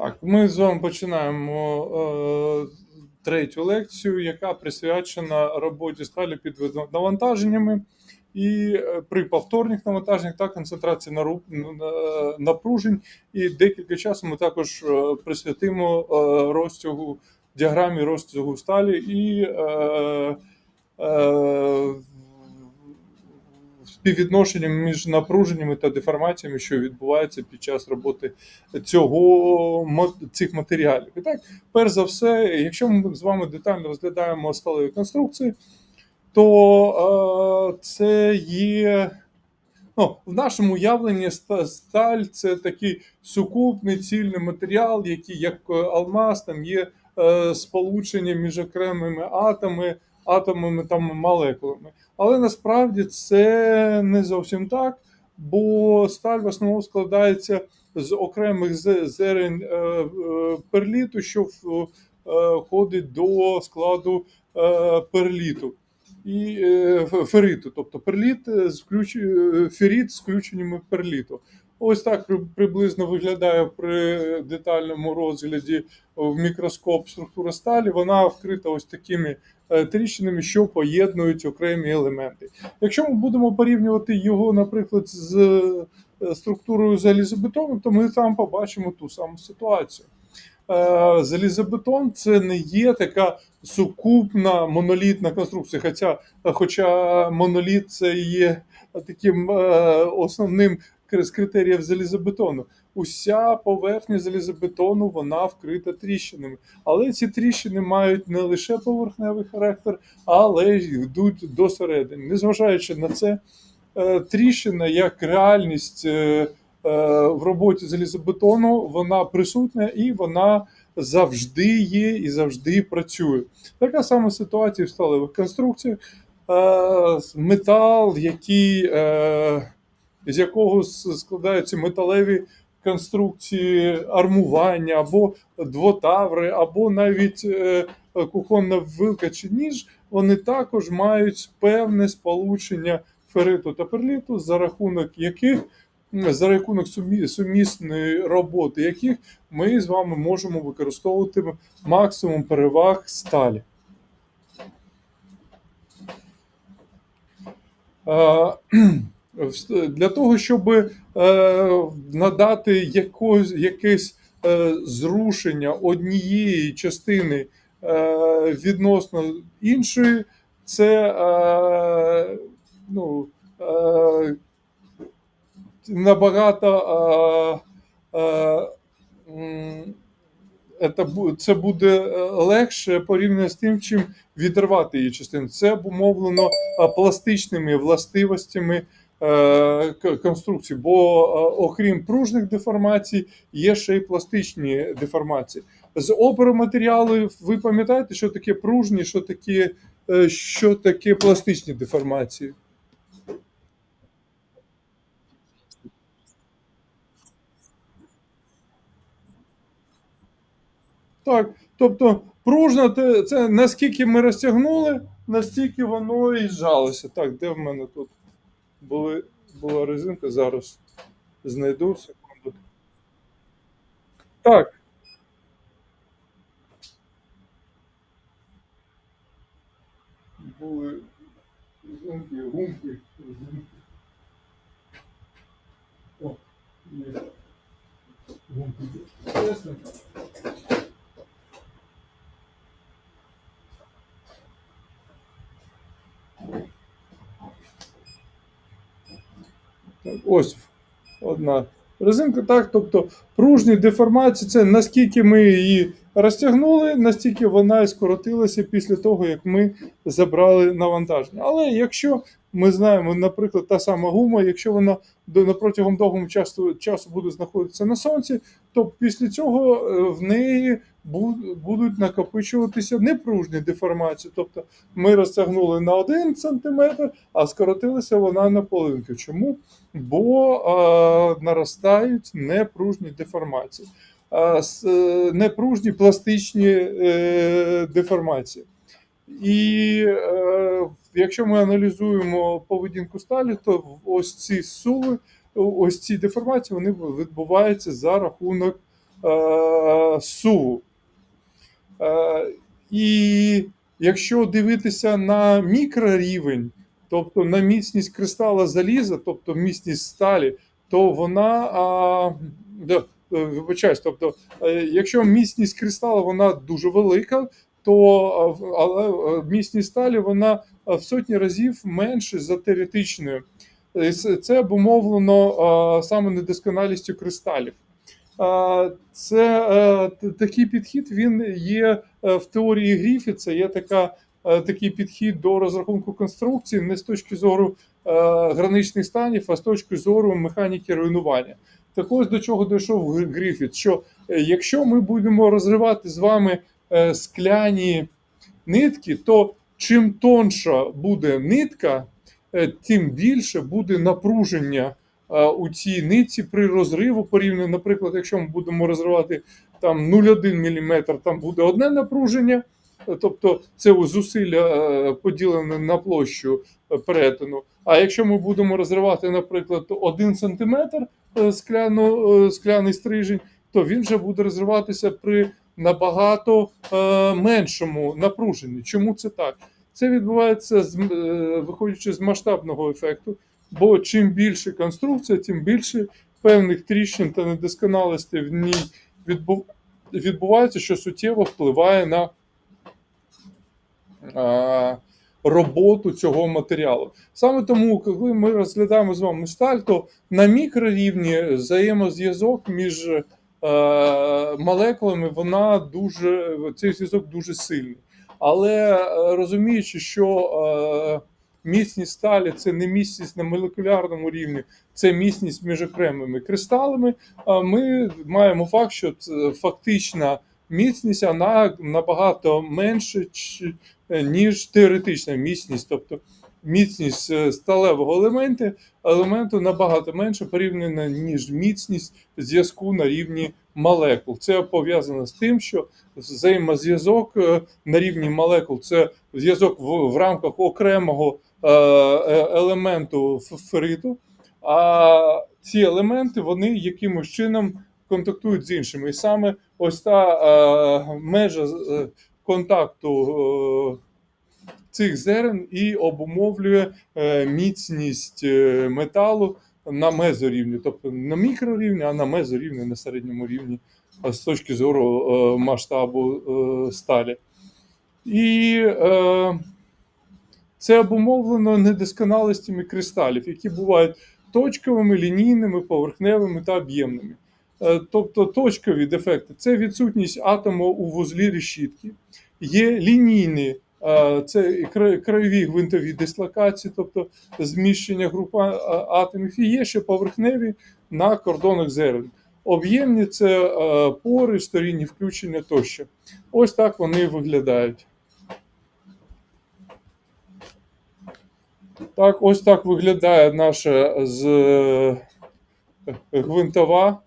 Так, ми з вами починаємо е, третю лекцію, яка присвячена роботі сталі під навантаженнями. І е, при повторних навантаженнях та концентрації напружень. І декілька часу ми також е, присвятимо е, розтягу діаграмі розтягу сталі і е, е, співвідношенням між напруженнями та деформаціями, що відбуваються під час роботи цього цих матеріалів. І так, перш за все, якщо ми з вами детально розглядаємо сталеві конструкції, то е, це є. Ну, в нашому уявленні сталь це такий сукупний цільний матеріал, який, як е, алмаз, там є е, сполучення між окремими атомами, атомами та молекулами. Але насправді це не зовсім так, бо сталь в основному складається з окремих зе- зерен е, е, перліту, що е, входить до складу перліту і фериту, тобто перліт з включ... феріт з включеннями перліту. Ось так приблизно виглядає при детальному розгляді в мікроскоп структура сталі. Вона вкрита ось такими тріщинами, що поєднують окремі елементи. Якщо ми будемо порівнювати його, наприклад, з е, структурою залізобетону, то ми там побачимо ту саму ситуацію. Е, Залізобетон це не є така сукупна монолітна конструкція. Хоча, хоча моноліт це є таким е, основним з критеріїв залізобетону. Уся поверхня залізобетону вона вкрита тріщинами. Але ці тріщини мають не лише поверхневий характер, але й йдуть до середини. Незважаючи на це, е, тріщина як реальність е, е, в роботі залізобетону, вона присутня і вона завжди є і завжди працює. Така сама ситуація в сталевих конструкціях. Метал, який, з якого складаються металеві конструкції армування, або двотаври, або навіть е, кухонна вилка чи ніж, вони також мають певне сполучення фериту та перліту, за рахунок яких за рахунок сумісної роботи яких ми з вами можемо використовувати максимум переваг сталі. Для того, щоб е, надати якось, якесь е, зрушення однієї частини е, відносно іншої, це ну, набагато це буде легше порівняно з тим, чим відривати її частину. Це обумовлено пластичними властивостями е, к- конструкції, бо е, окрім пружних деформацій, є ще й пластичні деформації. З опер-матеріалів ви пам'ятаєте, що таке пружні, що таке, що таке пластичні деформації? Так, тобто пружна те- це наскільки ми розтягнули, настільки воно і зжалося. Так, де в мене тут були, була резинка, зараз знайду секунду. Так. Ось одна резинка. Так, тобто пружні деформації це наскільки ми її розтягнули, настільки вона і скоротилася після того, як ми забрали навантаження. Але якщо ми знаємо, наприклад, та сама гума, якщо вона протягом довгого часу, часу буде знаходитися на сонці, то після цього е, в неї будуть накопичуватися непружні деформації. Тобто ми розтягнули на 1 см, а скоротилася вона на половинку. Чому? Бо е, наростають непружні деформації, е, е, непружні пластичні деформації. І якщо ми аналізуємо поведінку сталі, то ось ці суви, ось ці деформації вони відбуваються за рахунок суву. І якщо дивитися на мікрорівень, тобто на міцність кристала заліза, тобто міцність сталі, то вона а, е, вибачаюсь, тобто, е, якщо міцність кристала вона дуже велика, то але е, міцність сталі вона в сотні разів менше за теоретичною. Це- обумовлено саме недосконалістю кристалів. Це такий підхід. Він є в теорії Гріфітса. Є така, такий підхід до розрахунку конструкції не з точки зору е, граничних станів, а з точки зору механіки руйнування. Так ось до чого дійшов Гріфіт, що е, якщо ми будемо розривати з вами е, скляні нитки, то чим тонша буде нитка, е, тим більше буде напруження е, у цій нитці при розриву порівняно, наприклад, якщо ми будемо розривати там 0,1 мм, там буде одне напруження, е, тобто це зусилля е, поділене на площу е, перетину. А якщо ми будемо розривати, наприклад, 1 см е, скляну, скляний стрижень, то він вже буде розриватися при набагато меншому напруженні. Чому це так? Це відбувається виходячи з масштабного ефекту, бо чим більше конструкція, тим більше певних тріщин та недосконалостей в ній відбув, відбувається, що суттєво впливає на роботу цього матеріалу. Саме тому, коли ми розглядаємо з вами сталь, то на мікрорівні взаємозв'язок між е, молекулами вона дуже цей зв'язок дуже сильний. Але е, розуміючи, що е, міцність сталі це не міцність на молекулярному рівні, це міцність між окремими кристалами. Ми маємо факт, що фактична міцність вона набагато менше, ніж теоретична міцність, тобто міцність е, сталевого елементу, елементу набагато менше порівняно, ніж міцність зв'язку на рівні молекул. Це пов'язано з тим, що взаємозв'язок е, на рівні молекул це зв'язок в, в рамках окремого е, е, елементу ф- а ці елементи вони якимось чином контактують з іншими. І саме ось та е, межа е, контакту е, цих зерен і обумовлює е, міцність е, металу на мезорівні, тобто на мікрорівні, а на мезорівні, на середньому рівні з точки зору масштабу сталі. І це обумовлено недосконалостями кристалів, які бувають точковими, лінійними, поверхневими та об'ємними. Е, Тобто точкові дефекти це відсутність атому у вузлі решітки, є лінійні, е, це кра- краєві гвинтові дислокації, тобто зміщення група е, атомів, і є ще поверхневі на кордонах зерен. Об'ємні це пори, сторінні включення тощо. Ось так вони виглядають. Так, ось так виглядає наша з гвинтова.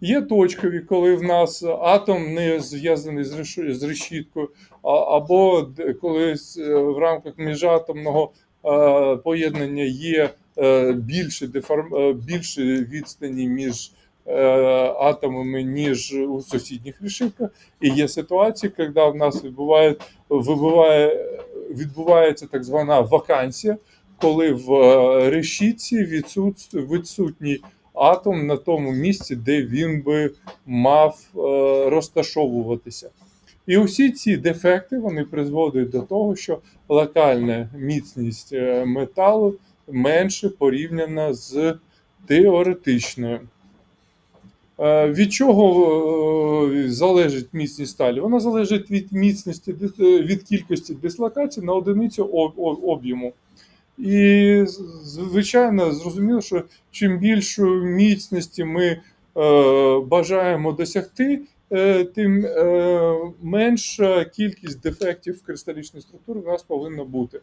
Є точкові, коли в нас атом не зв'язаний з реш- з решіткою, або коли е, в рамках міжатомного е, поєднання є е, більше, деформ... більше відстані між атомами, ніж у сусідніх решітках. І є ситуації, коли в нас відбуває, вибуває, відбувається так звана вакансія, коли в решітці відсут... відсутній атом на тому місці, де він би мав е, розташовуватися. І усі ці дефекти вони призводять до того, що локальна міцність е, металу менше порівняна з теоретичною. Е, Від чого залежить міцність сталі? Вона залежить від міцності від кількості дислокацій на одиницю об- об- об'єму. І звичайно, зрозуміло, що чим більшої міцності ми е, бажаємо досягти, е, тим е, менша кількість дефектів кристалічної структури в нас повинна бути.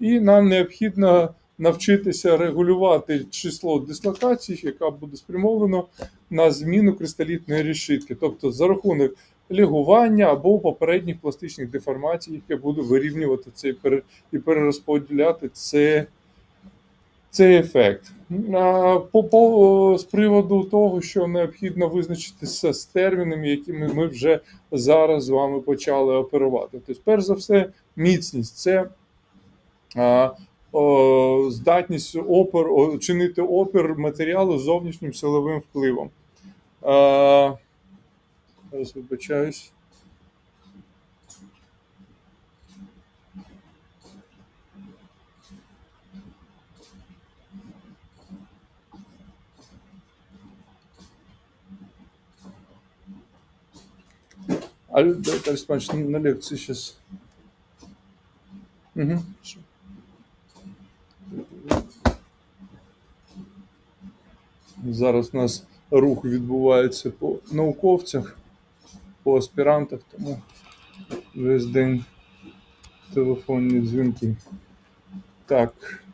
І нам необхідно навчитися регулювати число дислокацій, яка буде спрямовано на зміну кристалітної решітки, тобто за рахунок лігування або попередніх пластичних деформацій, яке буде вирівнювати це і перерозподіляти це, цей ефект. По, по, з приводу того, що необхідно визначитися з термінами, якими ми вже зараз з вами почали оперувати. Тобто, перш за все, міцність це здатність опер, чинити опір матеріалу зовнішнім силовим впливом. Зараз вибачаюсь. А Дмитрий Александрович, на лекции сейчас. Угу. Зараз у нас рух відбувається по науковцях, по аспірантах, тому весь день телефонні дзвінки. Так.